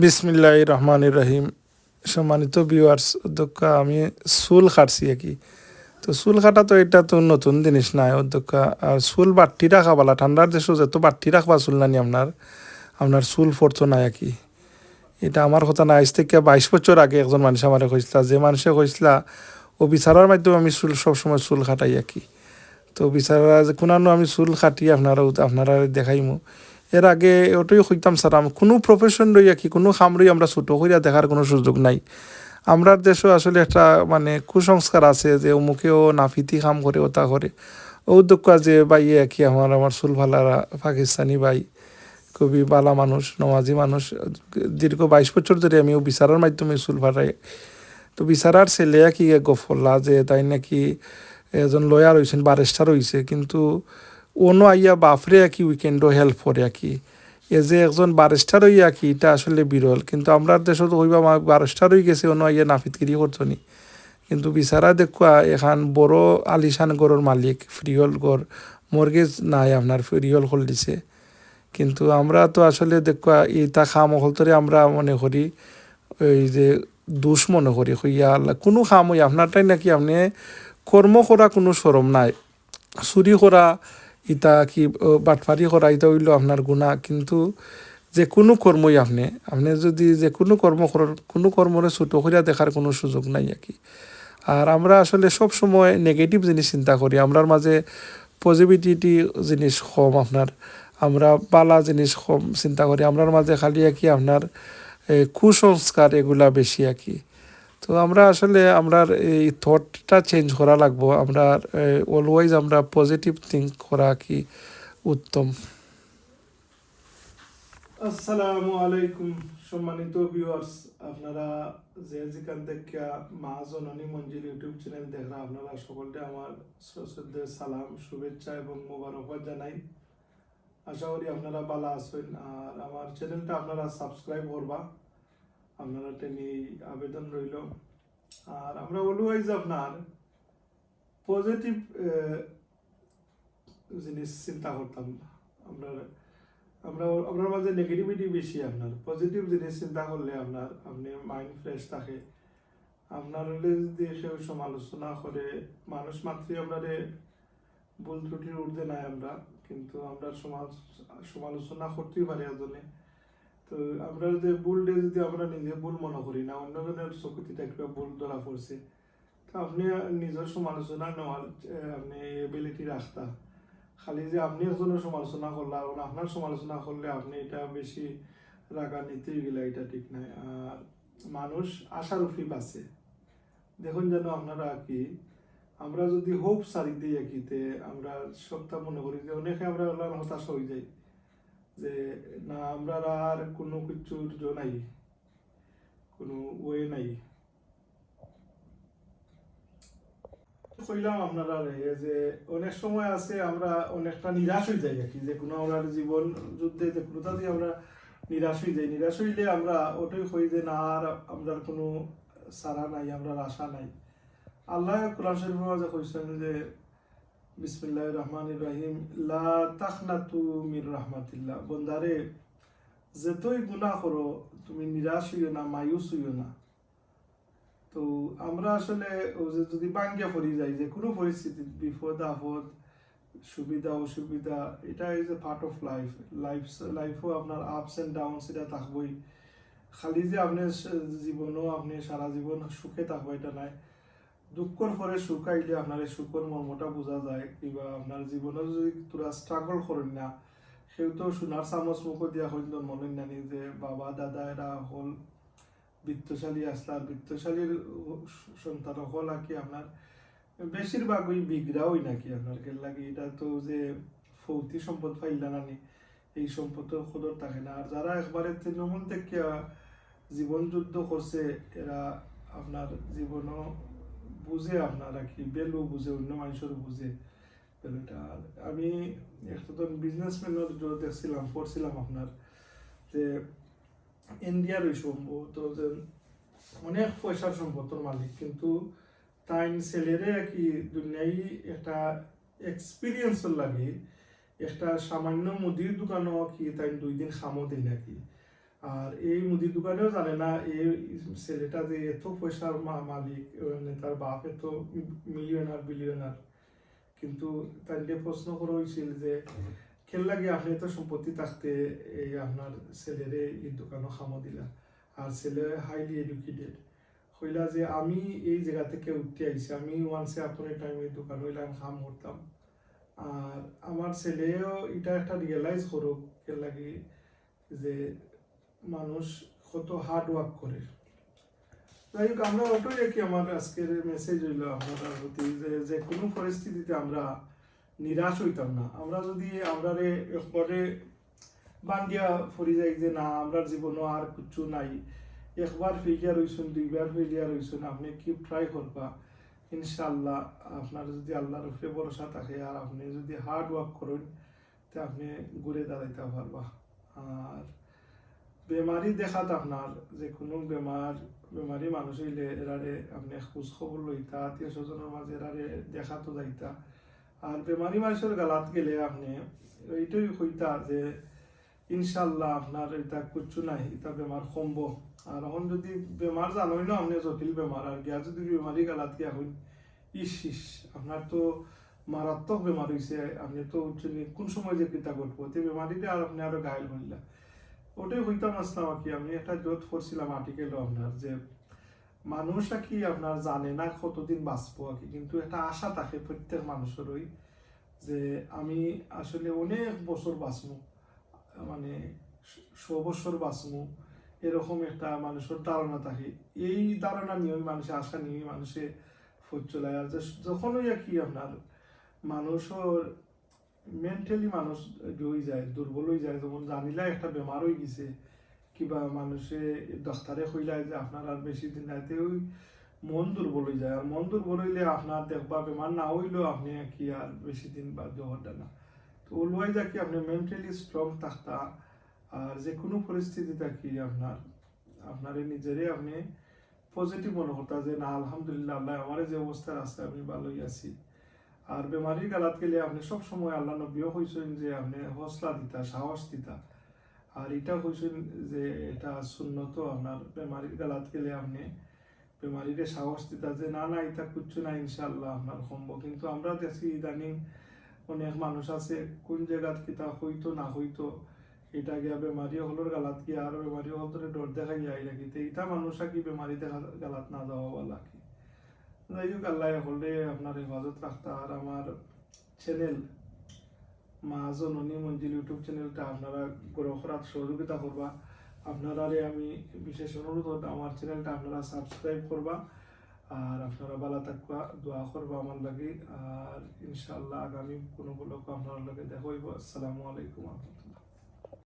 বিসমিল্লাহ রহমান রহিম। সম্মানিত ভিউয়ার্স অধ্যক্ষ, আমি চুল কাটছি আর কি তো চুল কাটা তো এটা তো নতুন জিনিস নাই, অধ্যক্ষ। আর চুল বাট্টি রাখা বলা, ঠান্ডার দেশ যত বাট্টি রাখবা চুল নানি আপনার আপনার চুল পড়তো নাই আর কি এটা আমার কথা না, আজ থেকে বাইশ বছর আগে একজন মানুষ আমার কইসলা, যে মানুষে কইসলা, ও বিচারার মাধ্যমে আমি চুল, সবসময় চুল খাটাই আর কি তো বিচারা কোনানো আমি চুল কাটি আপনারা আপনারা দেখাইমু। এর আগে ওটাই কইতাম, স্যার, আমি, কোনো প্রফেশন রইয়া কি কোনো খাম রই আমরা ছোটো হইয়া দেখার কোনো সুযোগ নাই। আমরার দেশও আসলে একটা মানে কুসংস্কার আছে যে অমুকেও নাফিতি কাম করে ওটা করে। ও দুঃখ যে বাইয়ে কি আমার আমার চুল ভালারা পাকিস্তানি বাই খুবই বালা মানুষ, নমাজি মানুষ। দীর্ঘ বাইশ বছর ধরে আমি ও বিচারার মাধ্যমে ফাটাই। তো বিচারার ছেলে কি গফল্লা যে তাই নাকি এজন লয়ার হয়েছেন বারেস্টার হয়েছে কিন্তু অন্য আইয়া বাপরে কি উইকেন্ডও হেল্প করে কি এ যে একজন বারেস্টার হইয়া কি এটা আসলে বিরল। কিন্তু আমরা দেশত হইবা বারেস্টার হয়ে গেছে অন্য আইয়া নাফিতগিরি করতো নি কিন্তু বিচারা দেখুয়া, এখান বড় আলিশান গড়ের মালিক, ফ্রিহল গড়, মর্গেজ নাই, আপনার ফ্রিহল করে দিছে। কিন্তু আমরা তো আসলে দেখুয়া ইটা খাম হলতরে আমরা মনে করি ওই যে দুষ মনে করি, হইয়া কোনো খাম হই আপনারটাই নাকি আপনি কর্ম করা কোনো সরম নাই। চুরি করা ইটা কি বাটফারি করা ইটা হইল আপনার গুণা, কিন্তু যে কোনো কর্মই আপনি আপনি যদি যে কোনো কর্ম কোনো কর্মরে ছোটো করিয়া দেখার কোনো সুযোগ নাই আর কি আর আমরা আসলে সব সময় নেগেটিভ জিনিস চিন্তা করি, আমরার মাঝে পজিটিভিটি জিনিস কম আপনার, আমরা পালা জিনিস কম চিন্তা করি, আমরার মাঝে খালি কি আপনার কুসংস্কার এগুলা বেশি আর কি তো আমরা আসলে আমরার এই থটটা চেঞ্জ করা লাগবো। আমরা অলওয়াইজ আমরা পজিটিভ থিঙ্ক করা কি উত্তম? আসসালামু আলাইকুম সম্মানিত ভিউয়ার্স আপনারা যে যেখান থেকে মা জননী মঞ্জিল ইউটিউব চ্যানেল দেখরা। আপনারা সকলকে আমার সশ্রদ্ধের সালাম, শুভেচ্ছা এবং মোবারকবাদ জানাই। আশা করি আপনারা ভালো আছেন। আর আমার চ্যানেলটা আপনারা সাবস্ক্রাইব করবা। আপনারা টেনে আবেদন রইল। আর আমরা অলওয়াইজ আপনার পজিটিভ জিনিস চিন্তা করতাম আমরা আমরা আপনার মাঝে নেগেটিভিটি বেশি আপনার। পজিটিভ জিনিস চিন্তা করলে আপনার, আপনি মাইন্ড ফ্রেশ থাকে। আপনার যদি কেউ সমালোচনা করে, মানুষ মাত্রই আপনার ভুল ত্রুটির ঊর্ধ্বে নাই আমরা। কিন্তু আমরা সমাজ, সমালোচনা করতেই পারি এজনে তো আমরা যে ভুলটা যদি আমরা নিজে ভুল মনে করি, না অন্যজনের চকুতি থাকবে ভুল ধরা পড়ছে, তো আপনি নিজের সমালোচনা নেওয়ার আপনি এবিলিটি রাখতা। খালি যে আপনি একজনের সমালোচনা করলা আর আপনার সমালোচনা করলে আপনি এটা বেশি রাগা নিতেই গেলে, এটা ঠিক নাই। আর মানুষ আশার উফি আছে দেখুন যেন আপনারা কি, আমরা যদি হোপ সারি দিই একিতে, আমরা সবটা মনে করি যে অনেকে আমরা হতাশ হয়ে যাই। যে, না, আমরা আর কোনো কিছুর জো নাই। কোনো ওয়ে নাই। কইলাম আপনারা যে অনেক সময় আছে আমরা অনেকটা নিরাশ হয়ে যাই আর যে কোনো আমরা জীবন যুদ্ধে যে কোনোটা দিয়ে আমরা নিরাশ হয়ে যাই। নিরাশ হইলে আমরা ওটাই কই যে, না, আর আমরা কোনো সারা নাই আমরা আশা নাই। আল্লাহ কোরআন শরীফের মাঝে কইছেন যে বিসমিল্লাহ রহমান রহিম লা তাখনাতু মির রহমাতিল্লাহ বন্দারে যেতই গুনাহ করো তুমি নিরাশ হইও না মায়ুস হইও না তো আমরা আসলে যদি বাঙ্গিয়া পড়ি যাই, যে কোনো পরিস্থিতি, বিপদ, আপদ, সুবিধা, অসুবিধা, এটা is a part of life life লাইফও আপনার আপস অ্যান্ড ডাউনস এটা থাকবই। খালি যে আপনি জীবনও আপনি সারা জীবন সুখে থাকব, এটা নাই দুঃখর পরে সুখ আইলে আপনার সুখের মর্মটা বোঝা যায়, কিংবা আপনার জীবনে যদি তোরা স্ট্রাগল করেন না সেও তো সোনার চামচ মুখ দিয়া হইল মনে নানি যে, বাবা, দাদা এরা হল, বৃত্তশালী আসলা বৃত্তশালীর সন্তান হল আর কি আপনার বেশিরভাগ ওই বিগড়াওই নাকি আপনার কে লাগে এটা তো যে ফৌতি সম্পদ পাইলা নানি, এই সম্পদ খদর থাকে না। আর যারা একবারে তৃণমূল থেকে জীবন যুদ্ধ করছে এরা আপনার জীবনও বুঝে আপনারা কি? বেলু বুঝে, অন্য মানুষের বুঝে বেলুটা আমি একটা তো বিজনেসম্যানের দেখছিলাম, পড়ছিলাম আপনার যে ইন্ডিয়ার ওই সম্ভবত যে অনেক পয়সার সম্পত্তর মালিক, কিন্তু তাই ছেলেরে কি দুনিয়ায় একটা এক্সপিরিয়েন্সের লাগে। একটা সামান্য মুদির দোকানও কি তাই দুই দিন খামো দেয় নাকি। আর এই মুদির দোকানেও জানে না এই ছেলেটা যে এত পয়সার মালিক মানে তার বাপ এত মিলিয়নার, বিলিয়নার। কিন্তু তাকে প্রশ্ন করা হয়েছিল যে খেল লাগে আপনি এত সম্পত্তি থাকতে এই আপনার ছেলেরে এই দোকানও খামো দিলা? আর ছেলে হাইলি এডুকেটেড হইলা যে, আমি এই জায়গা থেকে উঠতে আইছি, আমি ওয়ান্সে আপনার টাইম এই দোকান হইলাম, খাম করতাম। আর আমার ছেলেও এটা একটা রিয়েলাইজ করুক খেল লাগে যে মানুষ কত হার্ড ওয়ার্ক করে। যাই হোক আমরা ওটাই আর কি আমার আজকের মেসেজ হইল আপনার প্রতি যে যে কোনো পরিস্থিতিতে আমরা নিরাশ হইতাম না। আমরা যদি আমরা একবারে বান্ডিয়া ফরি যাই যে, না আমরা জীবনও আর কিছু নাই। একবার ফেলিয়ার হইছুন দুইবার ফেলিয়ার হইছুন আপনি কি ট্রাই করবা? ইনশাআল্লাহ, আপনার যদি আল্লাহর উপরে ভরসা থাকে আর আপনি যদি হার্ড ওয়ার্ক করেন, তে আপনি ঘুরে দাঁড়াইতে পারবা। আর বেমারি দেখাত আপনার যে কোনো বেমার বেমারি মানুষ হইলে এরারে আপনি খোঁজ খবর লইতা, আত্মীয় স্বজনের মাঝে এরারে দেখাতো যাইতা। আর বেমারি মানুষের গালাত গেলে আপনি এইটাই হইতা যে ইনশাল্লাহ আপনার এটা কিচ্ছু নাই, এটা বেমার কমব। আর এখন যদি বেমার জানোই না, আপনি জটিল বেমার আর গিয়া যদি বেমারি গালাত গিয়া হইন ইস ইস আপনার তো মারাত্মক বেমার হয়েছে আপনি তো কোন সময় যে কিতা করব তে বেমারিটা আর আপনি আরও ঘায়ল হইলা। ওটাই হইতাম আসতাম আর কি আমি একটা জোট করছিলাম আর্টিকেলও আপনার যে মানুষ আর কি আপনার জানে না কতদিন বাঁচবো আর কি? কিন্তু একটা আশা থাকে প্রত্যেক মানুষেরই যে আমি আসলে অনেক বছর বাঁচবো মানে শ বছর বাঁচবো, এরকম একটা মানুষের ধারণা থাকে। এই ধারণা নিয়েই মানুষের আশা নিয়ে মানুষে ফোজ চলে। আর যখনই আর কি আপনার মানুষের মেন্টালি মানুষ হয়ে যায়, দুর্বল হয়ে যায়, যেমন জানিলা একটা বেমার হয়ে গেছে, কিবা মানুষে ডাক্তারে কইলায় যে আপনার আর বেশি দিন নাইতে ওই মন দুর্বল হয়ে যায়। আর মন দুর্বল হইলে আপনার দেখবা বেমার না হইলেও আপনি কি আর বেশি দিন বাধ্য হতে না। তো ওলুয়াই যা কি আপনি মেন্টালি স্ট্রং থাকতা, আর যে কোনো পরিস্থিতিতে কি আপনার আপনার নিজেরে আপনি পজিটিভ মনে করতা যে, না, আলহামদুলিল্লাহ, আল্লাহ আমার যে অবস্থায় আছে, আমি ভালোই আছি। আর বেমারির গালাত গেলে আপনি সব সময় আল্লাহ নবীও কইছেন যে আপনি হসলা দিতা, সাহস দিতা। আর এটা কইছেন যে এটা শূন্যত আপনার বেমারির গালাত গেলে আপনি বেমারিরে সাহস দিতা যে, না না, এটা কিচ্ছু না ইনশাল্লাহ আপনার সম্ভব কিন্তু আমরা দেখি ইদানিং অনেক মানুষ আছে, কোন জায়গাত কিতা হইতো, না হইতো, এটা গিয়া বেমারি হলোর গালাত গিয়া, আর বেমারি হল ডর দেখা গিয়া আইলা কি এটা মানুষ কি বেমারি দেখা গালাত না যাওয়া কি যাই আল্লাহ হলে আপনার হেফাজত রাখতা আর আমার চ্যানেল মা জননী মঞ্জিল ইউটিউব চ্যানেলটা আপনারা গ্রহ করার সহযোগিতা করবা। আপনারারে আমি বিশেষ অনুরোধ, আমার চ্যানেলটা আপনারা সাবস্ক্রাইব করবা আর আপনারা ভালো থাকবা, দোয়া করবা আমার লাগে। আর ইনশাআল্লাহ আগামী কোনো ব্লগ আপনার লাগে দেখা হইব। আসসালামু আলাইকুম